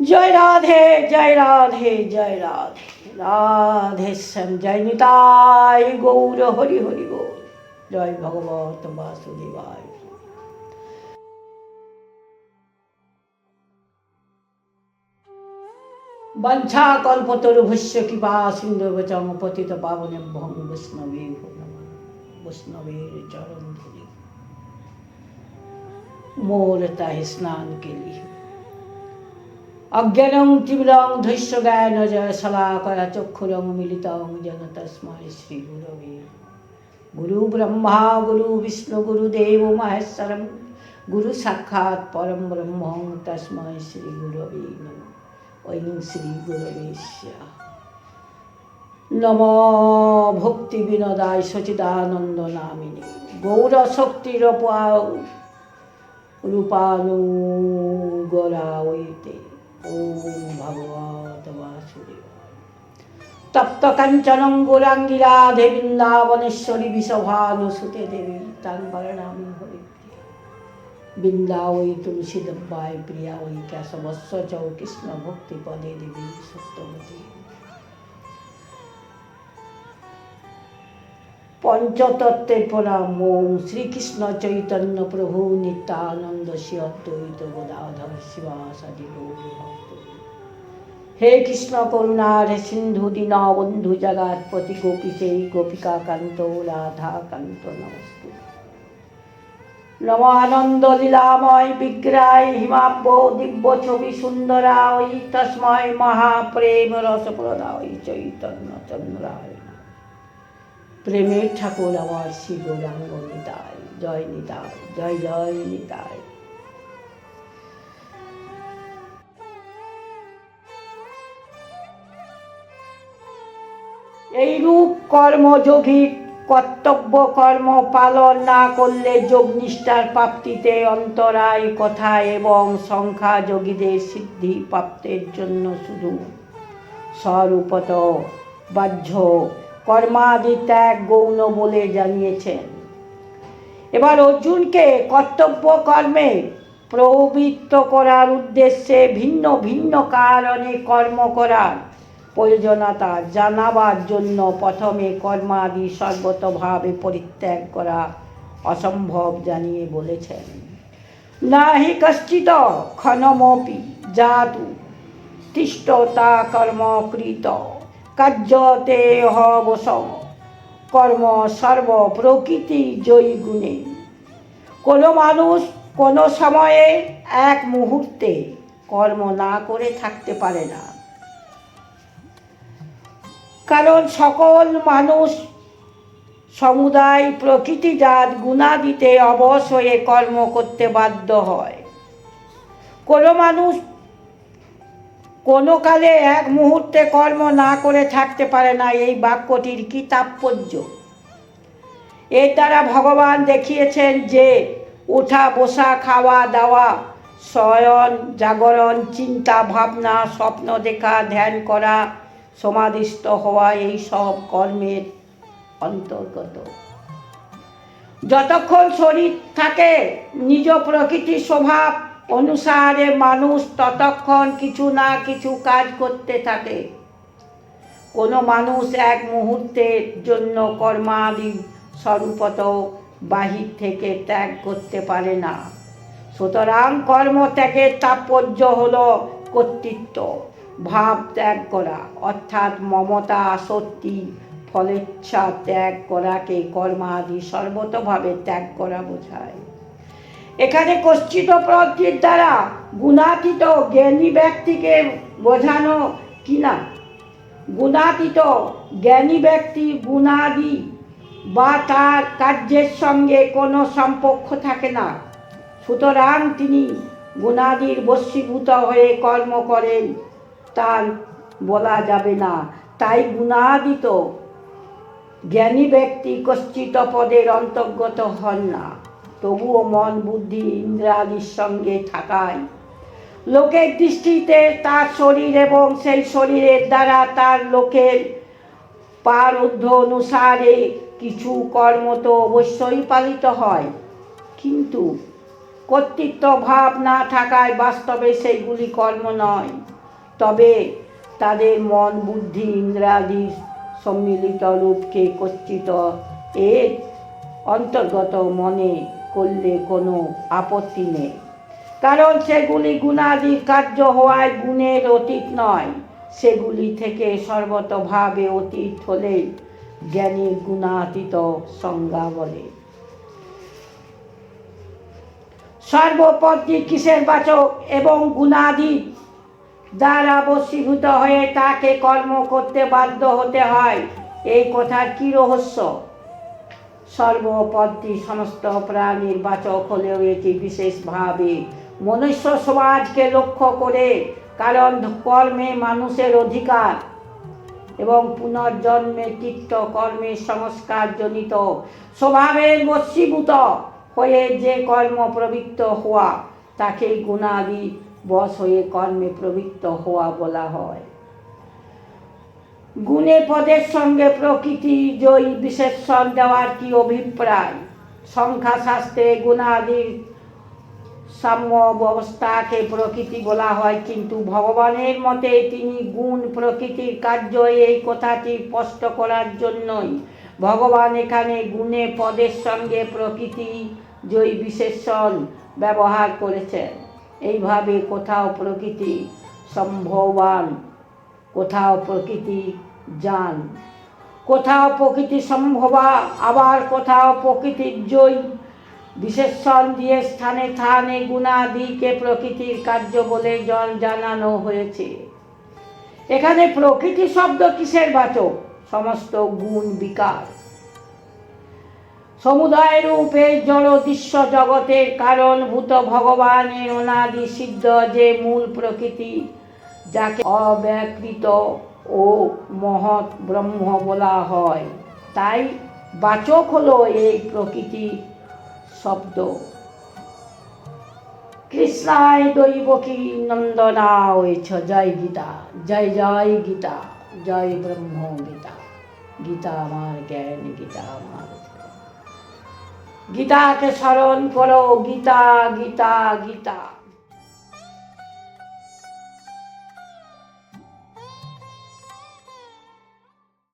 জয় রাধে জয় রাধে জয় রাধে রাধে শ্যাম জয় নিতাই গৌর হরি হরি গৌর জয় ভগবত বাসুদেবায় বঞ্ছা কল্পতরু ভস্য কৃপা সিন্ধু বচম পতিত পাবনে ভং বৈষ্ণবী বৈষ্ণবীর চরণ ধরি মোর তাহে স্নান কেলি অজ্ঞানং তীব্রং ধৈর্য জ্ঞান জয় শলাকয়া চক্ষুরং মিলিতং যেন তস্মৈ শ্রী গুরবে। গুরু ব্রহ্মা, গুরু বিষ্ণু গুরুদেব মহেশ্বরম, গুরু সাক্ষাৎ পরম ব্রহ্ম তস্মৈ শ্রী গুরবে নমঃ। ঐং শ্রী গুরবে নম ভক্তি বিনোদায় সচিদানন্দ নামিনী। গৌর শক্তির রূপানুগরাইতে ওম ভগবত বাসুদেব তপ্ত কাঞ্চনং গোরাঙ্গিরা দেবৃন্দাবনেশ্বরী বিষভানুসুতে দেবী তাং বরণামি হরি বৃন্দা ওই তুলসী দব্বায় প্রিয়া ওই কেশবস্ব চৌ কৃষ্ণ দেবী সত্যবতী পঞ্চতত্ত্বের প্রণাম। ওম শ্রীকৃষ্ণ চৈতন্য প্রভু নিত্যানন্দ শ্রী অদ্বৈত গদাধর শিবাসাদি গৌর ভক্ত। হে কৃষ্ণ করুণার সিন্ধু দীন, বন্ধু জগাৎপতি গোপীশে গোপিকা কান্ত রাধা কান্ত নমস্তে। নম লীলাময় বিগ্রায় হিমাব্য দিব্য ছবি সুন্দরা ওই তস্ময় মহাপ্রেম রসপ্রদা ওই চৈতন্য চন্দ্রায়। প্রেমের ঠাকুর আমার শ্রী গৌরাঙ্গ নিতাই জয় নিতাই, জয় জয় নিতাই। এইরূপ কর্মযোগী কর্তব্য কর্ম পালন না করলে যোগনিষ্ঠার প্রাপ্তিতে অন্তরায় কথা এবং সংখ্যা যোগীদের সিদ্ধি প্রাপ্তের জন্য শুধু স্বরূপত বাহ্য কর্মাদি ত্যাগ গৌণ বলে জানিয়েছেন এবার অর্জুনকে কর্তব্য কর্মে প্রবৃত্ত করার উদ্দেশ্যে ভিন্ন ভিন্ন কারণে কর্ম করার প্রয়োজনীয়তা জানাবার জন্য প্রথমে কর্মাদি সর্বতভাবে পরিত্যাগ করা অসম্ভব জানিয়ে বলেছেন। না হি কশ্চিত ক্ষণমপি জাতু, তিষ্ঠতা কর্মকৃত। কার্যতে হবস কর্ম সর্ব প্রকৃতি জয়ী গুণে। কোনো মানুষ কোনো সময়ে এক মুহূর্তে কর্ম না করে থাকতে পারে না। কারণ সকল মানুষ সমুদায় প্রকৃতিজাত গুণাদিতে অবশ হয়ে কর্ম করতে বাধ্য হয়। কোনো মানুষ কোনো কালে এক মুহূর্তে কর্ম না করে থাকতে পারে না এই বাক্যটির কি তাৎপর্য? এর দ্বারা ভগবান দেখিয়েছেন যে ওঠা বসা, খাওয়া, দাওয়া, শয়ন, জাগরণ, চিন্তা, ভাবনা, স্বপ্ন দেখা, ধ্যান করা, সমাধিস্থ হওয়া, এই সব কর্মের অন্তর্গত। যতক্ষণ শরীর থাকে, নিজ প্রকৃতির স্বভাব অনুসারে মানুষ ততক্ষণ কিছু না কিছু কাজ করতে থাকে। কোনো মানুষ এক মুহূর্তের জন্য কর্মাদি স্বরূপত বাহির থেকে ত্যাগ করতে পারে না। সুতরাং কর্ম ত্যাগের তাৎপর্য হল কর্তৃত্ব, ভাব ত্যাগ করা, অর্থাৎ মমতা, আসক্তি, ফলেচ্ছা ত্যাগ করাকে কর্মাদি সর্বতভাবে ত্যাগ করা বোঝায়। এখানে কশ্চিত প্রবৃত্তির দ্বারা গুণাতীত জ্ঞানী ব্যক্তিকে বোঝানো কিনা গুণাতীত জ্ঞানী ব্যক্তি গুণাদি বা তার কার্যের সঙ্গে কোনো সম্পর্ক থাকে না। সুতরাং তিনি গুণাদির বশীভূত হয়ে কর্ম করেন, তার বলা যাবে না। তাই গুণাদিত জ্ঞানী ব্যক্তি কশ্চিত পদের অন্তর্গত হন না। তবুও মন, বুদ্ধি, ইন্দ্রাদির সঙ্গে থাকায়। লোকের দৃষ্টিতে তার শরীর এবং সেই শরীরের দ্বারা তার লোকের পারুদ্ধ অনুসারে কিছু কর্ম তো অবশ্যই পালিত হয়। কিন্তু কর্তৃত্ব ভাব না থাকায় বাস্তবে সেইগুলি কর্ম নয়। তবে তাদের মন, বুদ্ধি, ইন্দ্রাদি সম্মিলিত রূপকে কর্তৃত এর অন্তর্গত মনে করলে কোনো আপত্তি নেই। কারণ সেগুলি গুণাদির কার্য হওয়ায় গুণের অতীত নয়। সেগুলি থেকে সর্বতভাবে অতীত হলে জ্ঞানীর গুণাতীত সংজ্ঞা বলে। সর্বপদটি কিসের বাচক এবং গুণাদি দ্বারা বশীভূত হয়ে তাকে কর্ম করতে বাধ্য হতে হয়, এই কথার কি রহস্য? সর্বপদটি সমস্ত প্রাণীর বাচক হলেও এটি বিশেষভাবে মনুষ্য সমাজকে লক্ষ্য করে, কারণ কর্মে মানুষের অধিকার এবং পুনর্জন্মে চিত্ত কর্মের সংস্কারজনিত স্বভাবের বশীভূত হয়ে যে কর্ম প্রবৃত্ত হওয়া তাকে গুণাদি বশ হয়ে কর্মে প্রবৃত্ত হওয়া বলা হয়। গুণে পদের সঙ্গে প্রকৃতি জয়ী বিশেষণ দেওয়ার কি অভিপ্রায়? সংখ্যাশাস্ত্রে গুণাদির সাম্য অবস্থাকে প্রকৃতি বলা হয়, কিন্তু ভগবানের মতে তিনি গুণ প্রকৃতির কার্য এই কথাটি স্পষ্ট করার জন্যই। ভগবান এখানে গুণে পদের সঙ্গে প্রকৃতি জয়ী বিশেষণ ব্যবহার করেছেন। এইভাবে কোথাও প্রকৃতি সম্ভবান কোথাও প্রকৃতি যান কোথাও প্রকৃতি সম্ভবা, আবার কোথাও প্রকৃতির জয় বিশেষণ দিয়ে স্থানে স্থানে গুণাদিকে প্রকৃতির কার্য বলে জন জানানো হয়েছে। এখানে প্রকৃতি শব্দ কিসের বাচক? সমস্ত গুণ বিকার। সমুদায় রূপে জড় দৃশ্য জগতের কারণভূত ভগবানের অনাদি সিদ্ধ যে মূল প্রকৃতি। যাকে অব্যাকৃত ও মহৎ ব্রহ্ম বলা হয়। তাই বাচক হলো এই প্রকৃতি শব্দ। কৃষ্ণায় দৈবকী নন্দনা হয়েছ জয় গীতা, জয় জয় গীতা, জয় ব্রহ্ম গীতা। গীতা আমার জ্ঞান, গীতা আমার গীতাকে স্মরণ করো, গীতা গীতা গীতা।